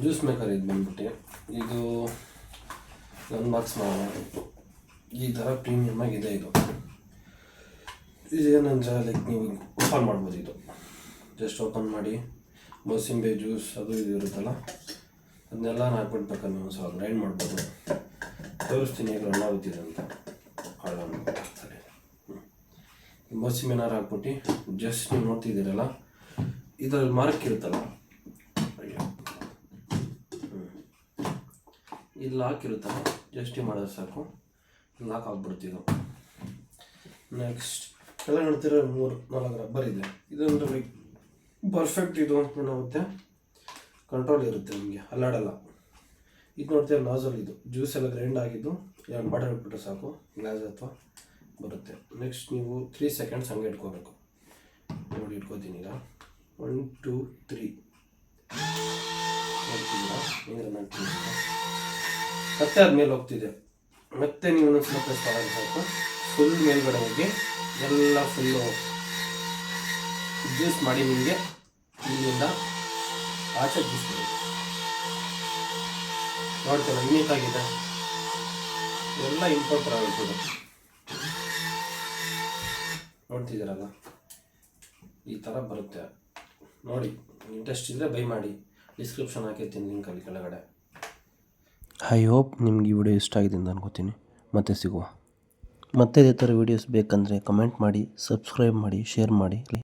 Juice maker ಇದು ಬಂದ್ಬಿಟ್ಟು. ಇದು ಅನ್ಬಾಕ್ಸ್ ಮಾಡೋಣ ಈ ಥರ ಪ್ರೀಮಿಯಮ್ ಆಗಿದೆ ಇದು ಇದೇನಂದ್ರೆ ಲೈಕ್ ನೀವು ಓಪನ್ ಮಾಡ್ಬೋದು ಇದು. ಜಸ್ಟ್ ಓಪನ್ ಮಾಡಿ ಮೋಸಂಬಿ ಜ್ಯೂಸ್ ಅದು ಇದು ಇರುತ್ತಲ್ಲ, ಅದನ್ನೆಲ್ಲ ಹಾಕ್ಬಿಟ್ಟು ಬೇಕಾದ್ರೆ ನೀವು ಸ್ವಲ್ಪ ಗ್ರೈಂಡ್ ಮಾಡ್ಬೋದು. ತೋರಿಸ್ತೀನಿ ಈಗ ರನ್ ಆಗುತ್ತಿದೆ ಅಂತ ಹಾಳನ್ನು ಸರಿ ಹಾಕ್ಬಿಟ್ಟು ಜಸ್ಟ್ ನೀವು ನೋಡ್ತಿದ್ದೀರಲ್ಲ, ಇದರಲ್ಲಿ ಮಾರ್ಕ್ ಇರುತ್ತಲ್ಲ ಇಲ್ಲಿ ಹಾಕಿರುತ್ತಲ್ಲ ಜಸ್ಟ್ ಮಾಡಿದ್ರೆ ಸಾಕು. ಇಲ್ಲಿ ಹಾಕಾಕ್ಬಿಡ್ತಿದ್ದು ನೆಕ್ಸ್ಟ್ ಎಲ್ಲ ನೋಡ್ತಿರೋ, ಮೂರು, ನಾಲ್ಕು ರಬ್ಬರ್ ಇದೆ. ಇದೊಂದು ಲೈಕ್ ಪರ್ಫೆಕ್ಟ್ ಇದು ಏನಾಗುತ್ತೆ ಕಂಟ್ರೋಲ್ ಇರುತ್ತೆ ನಿಮಗೆ, ಅಲ್ಲಾಡಲ್ಲ. ಇದು ನೋಡ್ತೀರ ನಾಜಲ್ ಇದು. ಜ್ಯೂಸ್ ಎಲ್ಲ ಗ್ರೈಂಡ್ ಆಗಿದ್ದು, ಎರಡು ಬಾಟಲ್ ಇಟ್ಬಿಟ್ರೆ ಸಾಕು. ಗ್ಲಾಸ್ ಅಥವಾ ಬರುತ್ತೆ. ನೆಕ್ಸ್ಟ್ ನೀವು ತ್ರೀ ಸೆಕೆಂಡ್ಸ್ ಹಂಗೆ ಇಟ್ಕೋಬೇಕು. ನೋಡಿ, ಇಟ್ಕೋತೀನಿ ಈಗ. ಒನ್ ಟೂ ತ್ರೀ ನೋಡ್ತಿದ್ದೀರಾ ಮತ್ತೆ ಆದ್ಮೇಲೆ ಹೋಗ್ತಿದೆ. ಮತ್ತೆ ನೀವು ಒಂದೊಂದ್ಸಲ ಪ್ರೆಸ್ ಸಾಕು. ಫುಲ್ ಮೇಲ್ಗಡೆ ಹೋಗಿ ಎಲ್ಲ ಫುಲ್ಲು ಜ್ಯೂಸ್ ಮಾಡಿ ನಿಮಗೆ ಇಲ್ಲಿಂದ ಆಚೆ ಜ್ಯೂಸ್ ಬರುತ್ತೆ ನೋಡ್ತೀರ ಯೂನಿಕ್ ಆಗಿದೆ. ಎಲ್ಲ ಇಂಪೋರ್ಟ್ ಆಗುತ್ತದೆ ನೋಡ್ತಿದ್ದೀರಲ್ಲ? ಈ ಥರ ಬರುತ್ತೆ. ನೋಡಿ ಇಂಟ್ರೆಸ್ಟ್ ಇದ್ದರೆ ಬೈ ಮಾಡಿ. ಡಿಸ್ಕ್ರಿಪ್ಷನ್ ಹಾಕಿರ್ತೀನಿ ಲಿಂಕಲ್ಲಿ ಕೆಳಗಡೆ. ಐ ಹೋಪ್ ನಿಮ್ಗೆ ಈ ವಿಡಿಯೋ ಇಷ್ಟ ಆಗಿದೆ ಅಂತ ಅನ್ಕೋತೀನಿ. ಮತ್ತೆ ಸಿಗುವ. ಮತ್ತೆ ಇದೇ ಥರ ವೀಡಿಯೋಸ್ ಬೇಕಂದರೆ ಕಮೆಂಟ್ ಮಾಡಿ ಸಬ್ಸ್ಕ್ರೈಬ್ ಮಾಡಿ ಶೇರ್ ಮಾಡಿ.